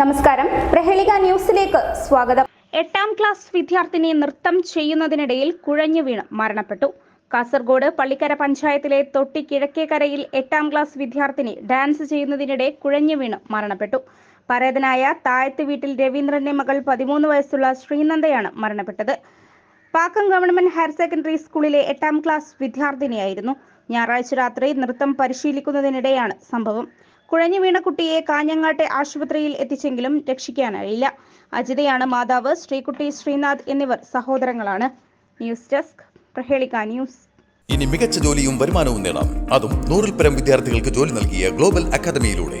നമസ്കാരം. പ്രഹേളിക ന്യൂസിലേക്ക് സ്വാഗതം. എട്ടാം ക്ലാസ് വിദ്യാർത്ഥിനി നൃത്തം ചെയ്യുന്നതിനിടയിൽ കുഴഞ്ഞു വീണ് മരണപ്പെട്ടു. കാസർഗോഡ് പള്ളിക്കര പഞ്ചായത്തിലെ തൊട്ടി കിഴക്കേക്കരയിൽ എട്ടാം ക്ലാസ് വിദ്യാർത്ഥിനി ഡാൻസ് ചെയ്യുന്നതിനിടെ കുഴഞ്ഞു വീണ് മരണപ്പെട്ടു. പരേതനായ താഴത്ത് വീട്ടിൽ രവീന്ദ്രന്റെ മകൾ പതിമൂന്ന് വയസ്സുള്ള ശ്രീനന്ദയാണ് മരണപ്പെട്ടത്. പാക്കം ഗവൺമെന്റ് ഹയർ സെക്കൻഡറി സ്കൂളിലെ എട്ടാം ക്ലാസ് വിദ്യാർത്ഥിനിയായിരുന്നു. ഞായറാഴ്ച രാത്രി നൃത്തം പരിശീലിക്കുന്നതിനിടെയാണ് സംഭവം. കുഴഞ്ഞു വീണ കുട്ടിയെ കാഞ്ഞങ്ങാട്ടെ ആശുപത്രിയിൽ എത്തിച്ചെങ്കിലും രക്ഷിക്കാനായില്ല. അജിതയാണ് മാതാവ് ശ്രീകുട്ടി ശ്രീനാഥ് എന്നിവർ സഹോദരങ്ങളാണ്. ന്യൂസ് ഡെസ്ക് പ്രഹേളിക ന്യൂസ്. ഇനി മികച്ച ജോലിയും വരുമാനവും നേടാം. അതും നൂറിൽ പരം വിദ്യാർത്ഥികൾക്ക് ജോലി നൽകിയ ഗ്ലോബൽ അക്കാദമിയിലൂടെ.